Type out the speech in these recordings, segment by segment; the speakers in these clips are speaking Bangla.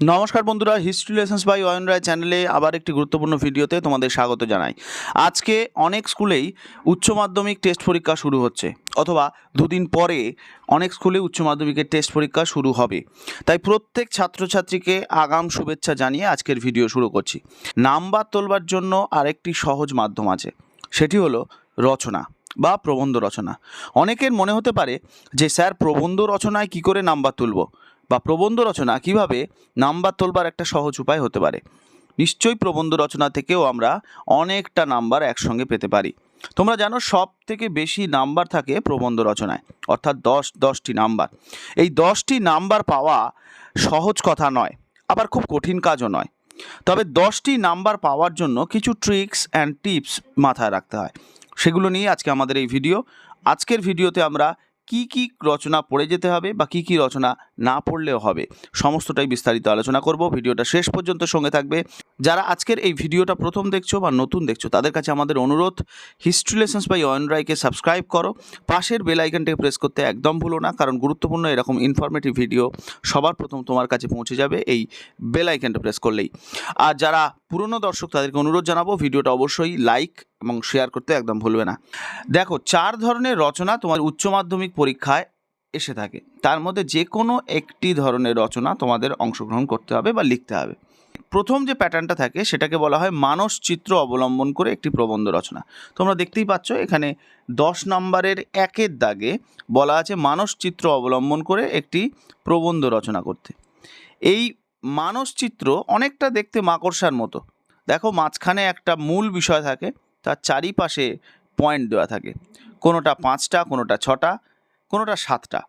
নমস্কার বন্ধুরা history lessons by Ayan Roy চ্যানেলে আবার একটি গুরুত্বপূর্ণ ভিডিওতে তোমাদের স্বাগত জানাই। আজকে অনেক স্কুলেই উচ্চ মাধ্যমিক টেস্ট পরীক্ষা শুরু হচ্ছে, অথবা দুদিন পরে অনেক স্কুলে উচ্চ মাধ্যমিকের টেস্ট পরীক্ষা শুরু হবে। তাই প্রত্যেক ছাত্রছাত্রীকে আগাম শুভেচ্ছা জানিয়ে আজকের ভিডিও শুরু করছি। নাম্বার তোলবার জন্য আরেকটি সহজ মাধ্যম আছে, সেটি হলো রচনা বা প্রবন্ধ রচনা। অনেকের মনে হতে পারে যে, স্যার, প্রবন্ধ রচনায় কি করে নাম্বার তুলব? বা প্রবন্ধ রচনা কীভাবে নাম্বার তোলবার একটা সহজ উপায় হতে পারে? নিশ্চয়ই প্রবন্ধ রচনা থেকেও আমরা অনেকটা নাম্বার একসঙ্গে পেতে পারি। তোমরা জানো সব থেকে বেশি নাম্বার থাকে প্রবন্ধ রচনায়, অর্থাৎ দশ, দশটি নাম্বার। এই দশটি নাম্বার পাওয়া সহজ কথা নয়, আবার খুব কঠিন কাজও নয়। তবে দশটি নাম্বার পাওয়ার জন্য কিছু ট্রিক্স অ্যান্ড টিপস মাথায় রাখতে হয়। সেগুলো নিয়ে আজকে আমাদের এই ভিডিও। আজকের ভিডিওতে আমরা কি কি রচনা পড়ে যেতে হবে বা কি কি রচনা না পড়লেও হবে, সমস্তটাই বিস্তারিত আলোচনা করব। ভিডিওটা শেষ পর্যন্ত সঙ্গে থাকবে। যারা আজকের এই ভিডিওটা প্রথম দেখছ বা নতুন দেখছ, তাদের কাছে আমাদের অনুরোধ, হিস্ট্রি লেসন্স বাই অয়ন রায়কে সাবস্ক্রাইব করো। পাশের বেল আইকনটাকে প্রেস করতে একদম ভুলো না, কারণ গুরুত্বপূর্ণ এরকম ইনফরমেটিভ ভিডিও সবার প্রথম তোমার কাছে পৌঁছে যাবে, এই বেল আইকনটা প্রেস করলেই। আর যারা পুরনো দর্শক তাদেরকে অনুরোধ জানাব, ভিডিওটা অবশ্যই লাইক এবং শেয়ার করতে একদম ভুলবে না। দেখো, চার ধরনের রচনা তোমার উচ্চ মাধ্যমিক পরীক্ষায় এসে থাকে। তার মধ্যে যে কোনো একটি ধরনের রচনা তোমাদের অংশগ্রহণ করতে হবে বা লিখতে হবে। প্রথম যে প্যাটার্নটা থাকে, সেটাকে বলা হয় মানস চিত্র অবলম্বন করে একটি প্রবন্ধ রচনা। তোমরা দেখতেই পাচ্ছ, এখানে দশ নম্বরের একের দাগে বলা আছে মানস চিত্র অবলম্বন করে একটি প্রবন্ধ রচনা করতে। এই মানস চিত্র অনেকটা দেখতে মাকড়সার মতো। দেখো মাঝখানে একটা মূল বিষয় থাকে, তার চারিপাশে পয়েন্ট দেওয়া থাকে। কোনোটা পাঁচটা, কোনোটা ছটা, কোনোটা সাতটা।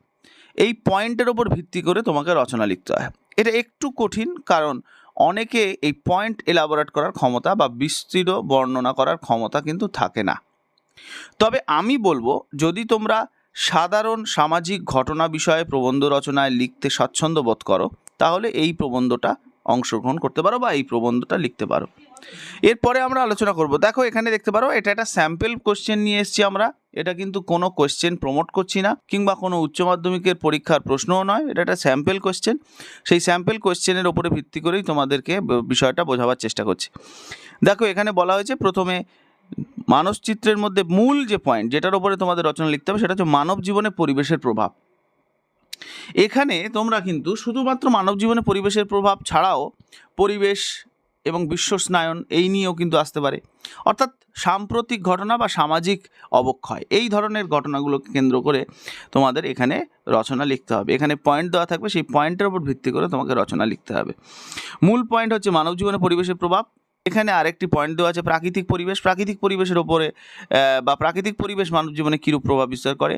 এই পয়েন্টের ওপর ভিত্তি করে তোমাকে রচনা লিখতে হয়। এটা একটু কঠিন, কারণ অনেকে এই পয়েন্ট এলাবোরেট করার ক্ষমতা বা বিস্তৃত বর্ণনা করার ক্ষমতা কিন্তু থাকে না। তবে আমি বলব, যদি তোমরা সাধারণ সামাজিক ঘটনা বিষয়ে প্রবন্ধ রচনায় লিখতে স্বাচ্ছন্দ্য বোধ করো তাহলে এই প্রবন্ধটা অংশগ্রহণ করতে পারো বা এই প্রবন্ধটা লিখতে পারো। এরপরে আমরা আলোচনা করব। দেখো, এখানে দেখতে পারো, এটা একটা স্যাম্পল কোশ্চেন নিয়ে এসেছি আমরা। এটা কিন্তু কোনো কোশ্চেন প্রমোট করছি না, কিংবা কোনো উচ্চ মাধ্যমিকের পরীক্ষার প্রশ্নও নয়, এটা একটা স্যাম্পল কোশ্চেন সেই স্যাম্পল কোশ্চেনের ওপরে ভিত্তি করেই তোমাদেরকে বিষয়টা বোঝাবার চেষ্টা করছি। দেখো, এখানে বলা হয়েছে, প্রথমে মানসচিত্রের মধ্যে মূল যে পয়েন্ট যেটার উপরে তোমাদের রচনা লিখতে হবে, সেটা হচ্ছে মানব জীবনে পরিবেশের প্রভাব। এখানে তোমরা কিন্তু শুধুমাত্র মানব জীবনে পরিবেশের প্রভাব ছাড়াও পরিবেশ এবং বিশ্বস্নায়ন এই নিয়েও কিন্তু আসতে পারে। অর্থাৎ সাম্প্রতিক ঘটনা বা সামাজিক অবক্ষয়, এই ধরনের ঘটনাগুলোকে কেন্দ্র করে তোমাদের এখানে রচনা লিখতে হবে। এখানে পয়েন্ট দেওয়া থাকবে, সেই পয়েন্টের উপর ভিত্তি করে তোমাকে রচনা লিখতে হবে। মূল পয়েন্ট হচ্ছে মানব জীবনে পরিবেশের প্রভাব এখানে আরেকটি পয়েন্ট দেওয়া আছে, প্রাকৃতিক পরিবেশ। প্রাকৃতিক পরিবেশের ওপরে বা প্রাকৃতিক পরিবেশ মানব জীবনে কীরূপ প্রভাব বিস্তার করে?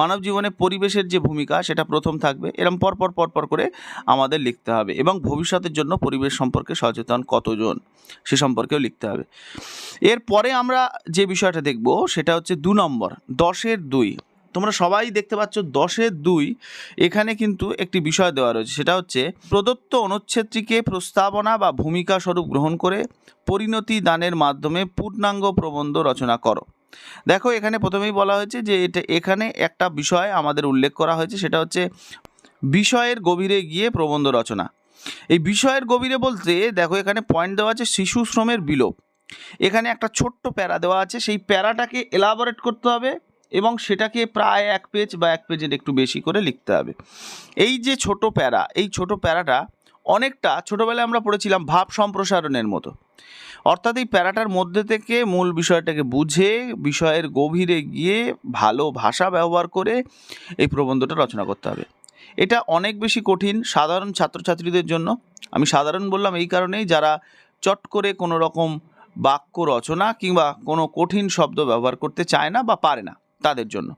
মানব জীবনে পরিবেশের যে ভূমিকা, সেটা প্রথম থাকবে। এরম পরপর পরপর করে আমাদের লিখতে হবে এবং ভবিষ্যতের জন্য পরিবেশ সম্পর্কে সচেতন কতজন, সে সম্পর্কেও লিখতে হবে। এরপরে আমরা যে বিষয়টা দেখব, সেটা হচ্ছে দু নম্বর, দশের দুই। তোমরা সবাই দেখতে পাচ্ছ দশের দুই এখানে কিন্তু একটি বিষয় দেওয়া রয়েছে। সেটা হচ্ছে প্রদত্ত অনুচ্ছেদটিকে প্রস্তাবনা বা ভূমিকা স্বরূপ গ্রহণ করে পরিণতি দানের মাধ্যমে পূর্ণাঙ্গ প্রবন্ধ রচনা করো। দেখো, এখানে প্রথমেই বলা হয়েছে যে এটা এখানে একটা বিষয় আমাদের উল্লেখ করা হয়েছে, সেটা হচ্ছে বিষয়ের গভীরে গিয়ে প্রবন্ধ রচনা। এই বিষয়ের গভীরে বলতে দেখো, এখানে পয়েন্ট দেওয়া আছে শিশু শ্রমের বিলোপ। এখানে একটা ছোট্ট প্যারা দেওয়া আছে, সেই প্যারাটাকে এলাবোরেট করতে হবে। এবং সেটাকে প্রায় এক পেজ বা এক পেজের একটু বেশি করে লিখতে হবে। এই যে ছোট প্যারা, এই ছোট প্যারাটা অনেকটা ছোটোবেলায় আমরা পড়েছিলাম ভাব সম্প্রসারণের মতো। অর্থাৎ এই প্যারাটার মধ্যে থেকে মূল বিষয়টাকে বুঝে, বিষয়ের গভীরে গিয়ে ভালো ভাষা ব্যবহার করে এই প্রবন্ধটা রচনা করতে হবে। এটা অনেক বেশি কঠিন সাধারণ ছাত্রছাত্রীদের জন্য। আমি সাধারণ বললাম এই কারণেই যারা চট করে কোনো রকম বাক্য রচনা কিংবা কোনো কঠিন শব্দ ব্যবহার করতে চায় না বা পারে না। তাদের জন্য।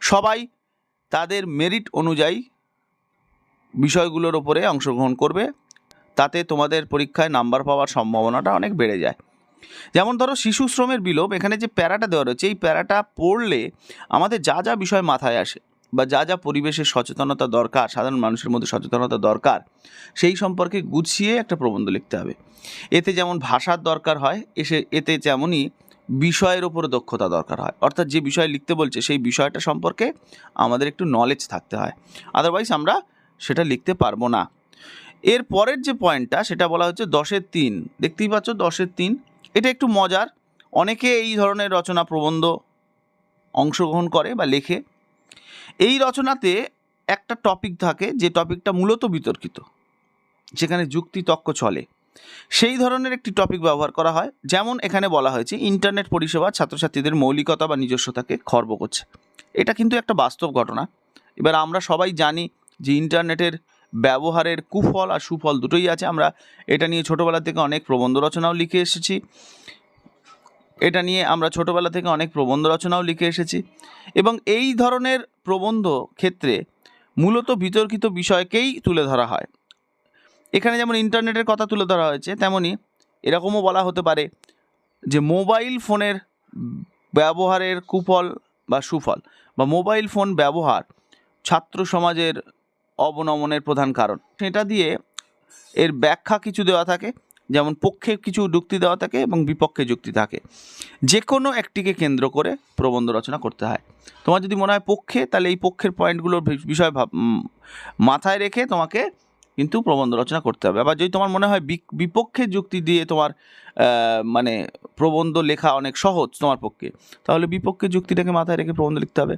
সবাই তাদের মেরিট অনুযায়ী বিষয়গুলোর ওপরে অংশগ্রহণ করবে, তাতে তোমাদের পরীক্ষায় নাম্বার পাওয়ার সম্ভাবনাটা অনেক বেড়ে যায়। যেমন ধরো শিশু শ্রমের বিলোপ, এখানে যে প্যারাটা দেওয়া রয়েছে, এই প্যারাটা পড়লে আমাদের যা যা বিষয় মাথায় আসে বা যা যা পরিবেশের সচেতনতা দরকার, সাধারণ মানুষের মধ্যে সচেতনতা দরকার, সেই সম্পর্কে গুছিয়ে একটা প্রবন্ধ লিখতে হবে। এতে যেমন ভাষার দরকার হয়, এসে এতে যেমনই বিষয়ের ওপর দক্ষতা দরকার হয়। অর্থাৎ যে বিষয় লিখতে বলছে, সেই বিষয়টা সম্পর্কে আমাদের একটু নলেজ থাকতে হয়। আদারওয়াইজ আমরা সেটা লিখতে পারব না। এর পরের যে পয়েন্টটা সেটা বলা হচ্ছে দশের তিন। দেখতেই পাচ্ছ দশের তিন। এটা একটু মজার। অনেকে এই ধরনের রচনা প্রবন্ধ অংশগ্রহণ করে বা লেখে। এই রচনাতে একটা টপিক থাকে, যে টপিকটা মূলত বিতর্কিত। যেখানে যুক্তি তক্ক চলে। সেই ধরনের একটি টপিক ব্যবহার করা হয়, যেমন এখানে বলা হয়েছে ইন্টারনেট পরিষেবা ছাত্রছাত্রীদের মৌলিকতা বা নিজস্বতাকে খর্ব করছে। এটা কিন্তু একটা বাস্তব ঘটনা। এবার আমরা সবাই জানি যে ইন্টারনেটের ব্যবহারের কুফল আর সুফল দুটোই আছে। আমরা এটা নিয়ে ছোটোবেলা থেকে অনেক প্রবন্ধ রচনাও লিখে এসেছি। এটা নিয়ে আমরা ছোটোবেলা থেকে অনেক প্রবন্ধ রচনাও লিখে এসেছি। এবং এই ধরনের প্রবন্ধ ক্ষেত্রে মূলত বিতর্কিত বিষয়কেই তুলে ধরা হয়। এখানে যেমন ইন্টারনেটের কথা তুলে ধরা হয়েছে তেমনই এরকমও বলা হতে পারে যে মোবাইল ফোনের ব্যবহারের কুফল বা সুফল বা মোবাইল ফোন ব্যবহার ছাত্র সমাজের অবনমনের প্রধান কারণ। সেটা দিয়ে এর ব্যাখ্যা কিছু দেওয়া থাকে, যেমন পক্ষে কিছু যুক্তি দেওয়া থাকে এবং বিপক্ষে যুক্তি থাকে। যে কোনো একটিকে কেন্দ্র করে প্রবন্ধ রচনা করতে হয়। তোমার যদি মনে হয় পক্ষে, তাহলে এই পক্ষের পয়েন্টগুলোর বিষয় মাথায় রেখে তোমাকে কিন্তু প্রবন্ধ রচনা করতে হবে। আবার যদি তোমার মনে হয় বিপক্ষে যুক্তি দিয়ে তোমার মানে প্রবন্ধ লেখা অনেক সহজ তোমার পক্ষে, তাহলে বিপক্ষে যুক্তিটাকে মাথায় রেখে প্রবন্ধ লিখতে হবে।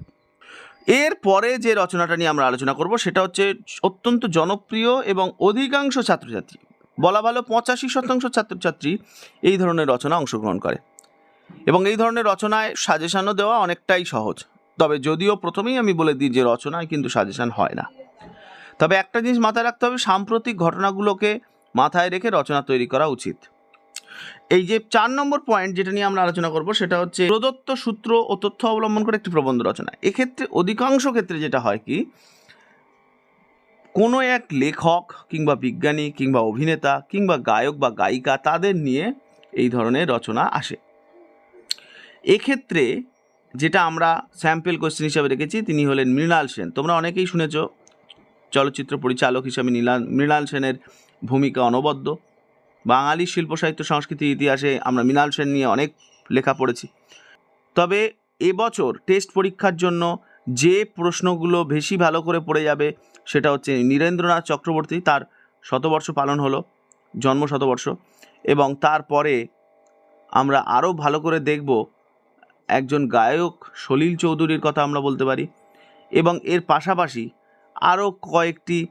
এর পরে যে রচনাটা নিয়ে আমরা আলোচনা করব সেটা হচ্ছে অত্যন্ত জনপ্রিয় এবং অধিকাংশ ছাত্রছাত্রী, বলা ভালো পঁচাশি শতাংশ ছাত্রছাত্রী এই ধরনের রচনা অংশগ্রহণ করে। এবং এই ধরনের রচনায় সাজেশানও দেওয়া অনেকটাই সহজ। তবে যদিও প্রথমেই আমি বলে দিই যে রচনায় কিন্তু সাজেশান হয় না। তবে একটা জিনিস মাথায় রাখতে হবে, সাম্প্রতিক ঘটনাগুলোকে মাথায় রেখে রচনা তৈরি করা উচিত। এই যে চার নম্বর পয়েন্ট যেটা নিয়ে আমরা আলোচনা করব, সেটা হচ্ছে প্রদত্ত সূত্র ও তথ্য অবলম্বন করে একটি প্রবন্ধ রচনা। এক্ষেত্রে, অধিকাংশ ক্ষেত্রে যেটা হয় কি, কোনো এক লেখক কিংবা বিজ্ঞানী কিংবা অভিনেতা কিংবা গায়ক বা গায়িকা তাদের নিয়ে এই ধরনের রচনা আসে। এক্ষেত্রে যেটা আমরা স্যাম্পেল কোয়েশ্চেন হিসাবে রেখেছি, তিনি হলেন মৃণাল সেন। তোমরা অনেকেই শুনেছ চলচ্চিত্র পরিচালক হিসাবে নীলাল মৃণাল সেনের ভূমিকা অনবদ্য। বাঙালি শিল্প সাহিত্য সংস্কৃতি ইতিহাসে আমরা মৃণাল সেন নিয়ে অনেক লেখা পড়েছি। তবে এবছর টেস্ট পরীক্ষার জন্য যে প্রশ্নগুলো বেশি ভালো করে পড়ে যাবে সেটা হচ্ছে নীরেন্দ্রনাথ চক্রবর্তী, তার শতবর্ষ পালন হলো, জন্ম শতবর্ষ, এবং তারপরে আমরা আরও ভালো করে দেখব একজন গায়ক সলিল চৌধুরীর কথা আমরা বলতে পারি। এবং এর পাশাপাশি আরও কয়েকটি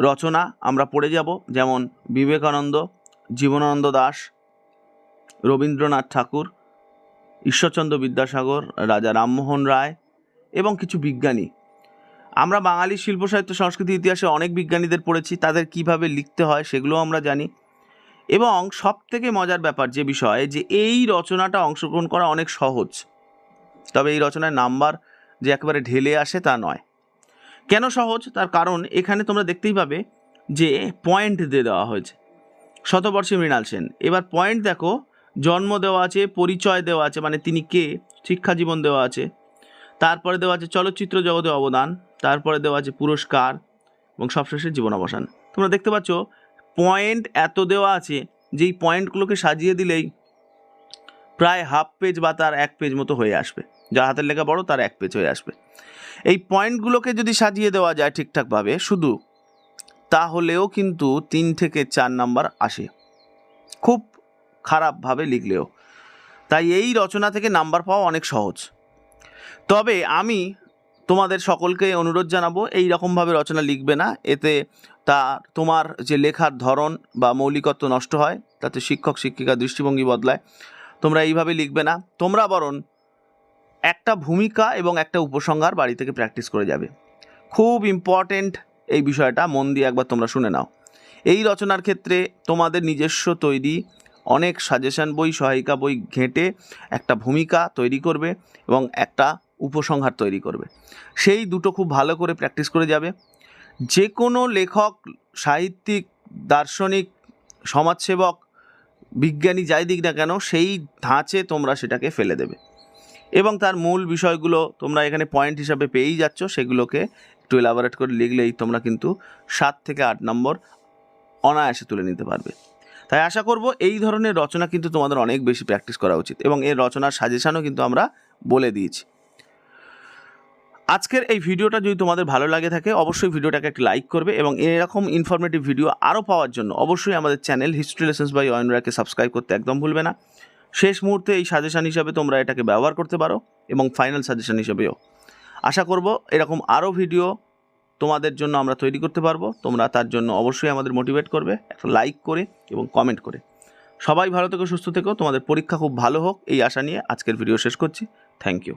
রচনা আমরা পড়ে যাব, যেমন বিবেকানন্দ, জীবনানন্দ দাস, রবীন্দ্রনাথ ঠাকুর, ঈশ্বরচন্দ্র বিদ্যাসাগর, রাজা রামমোহন রায় এবং কিছু বিজ্ঞানী। আমরা বাঙালি শিল্প সাহিত্য, সংস্কৃতি, ইতিহাসে অনেক বিজ্ঞানীদের পড়েছি, তাদের কীভাবে লিখতে হয় সেগুলো আমরা জানি। এবং সব থেকে মজার ব্যাপার যে বিষয়, যে এই রচনাটা অংশগ্রহণ করা অনেক সহজ। তবে এই রচনায় নাম্বার যে একেবারে ঢেলে আসে তা নয়। কেন সহজ? তার কারণ এখানে তোমরা দেখতেই পাবে যে পয়েন্ট দিয়ে দেওয়া হয়েছে। শতবর্ষী মৃণাল সেন। এবার পয়েন্ট দেখো, জন্ম দেওয়া আছে, পরিচয় দেওয়া আছে মানে তিনি কে? শিক্ষা জীবন দেওয়া আছে। তারপরে দেওয়া আছে চলচ্চিত্র জগতে অবদান, তারপরে দেওয়া আছে পুরস্কার এবং সবশেষে জীবনাবসান। তোমরা দেখতে পাচ্ছ পয়েন্ট এত দেওয়া আছে, যেই পয়েন্টগুলোকে সাজিয়ে দিলেই প্রায় হাফ পেজ বা তার এক পেজ মতো হয়ে আসবে। যার হাতের লেখা বড়, তার এক পেজ হয়ে আসবে। এই পয়েন্টগুলোকে যদি সাজিয়ে দেওয়া যায় ঠিকঠাকভাবে, শুধু, তাহলেও কিন্তু তিন থেকে চার নাম্বার আসে। খুব খারাপভাবে লিখলেও। তাই এই রচনা থেকে নাম্বার পাওয়া অনেক সহজ। তবে আমি তোমাদের সকলকে অনুরোধ জানাব, এই রকমভাবে রচনা লিখবে না। এতে তা, তোমার যে লেখার ধরন বা মৌলিকত্ব নষ্ট হয়, তাতে শিক্ষক শিক্ষিকা দৃষ্টিভঙ্গি বদলায়। তোমরা এইভাবে লিখবে না। তোমরা বরং একটা ভূমিকা এবং একটা উপসংহার বাড়ি থেকে প্র্যাকটিস করে যাবে। খুব ইম্পর্টেন্ট এই বিষয়টা, মন দিয়ে একবার তোমরা শুনে নাও। এই রচনার ক্ষেত্রে তোমাদের নিজস্ব তৈরি অনেক সাজেশন বই, সহায়িকা বই ঘেঁটে একটা ভূমিকা তৈরি করবে এবং একটা উপসংহার তৈরি করবে। সেই দুটো খুব ভালো করে প্র্যাকটিস করে যাবে। যে কোনো লেখক, সাহিত্যিক, দার্শনিক, সমাজসেবক, বিজ্ঞানী যাই দিক না কেন, সেই ধাঁচে তোমরা সেটাকে ফেলে দেবে। এবং তার মূল বিষয়গুলো তোমরা এখানে পয়েন্ট হিসাবে পেয়েই যাচ্ছ, সেগুলোকে একটু এলাবোরেট করে লিখলেই তোমরা কিন্তু সাত থেকে আট নম্বর অনায়াসে তুলে নিতে পারবে। তাই আশা করব এই ধরনের রচনা কিন্তু তোমাদের অনেক বেশি প্র্যাকটিস করা উচিত এবং এর রচনার সাজেশানও কিন্তু আমরা বলে দিয়েছি। আজকের এই ভিডিওটা যদি তোমাদের ভালো লাগে থাকে, অবশ্যই ভিডিওটাকে একটি লাইক করবে এবং এরকম ইনফরমেটিভ ভিডিও আরও পাওয়ার জন্য অবশ্যই আমাদের চ্যানেল হিস্ট্রি লেসেন্স বাই অয়নরাকে সাবস্ক্রাইব করতে একদম ভুলবে না। শেষ মুহূর্তে এই সাজেশান হিসাবে তোমরা এটাকে ব্যবহার করতে পারো এবং ফাইনাল সাজেশান হিসেবেও। আশা করব এরকম আরও ভিডিও তোমাদের জন্য আমরা তৈরি করতে পারব। তোমরা তার জন্য অবশ্যই আমাদের মোটিভেট করবে। একটা লাইক করে এবং কমেন্ট করে। সবাই ভালো থেকো, সুস্থ থেকো। তোমাদের পরীক্ষা খুব ভালো হোক। এই আশা নিয়ে আজকের ভিডিও শেষ করছি। Thank you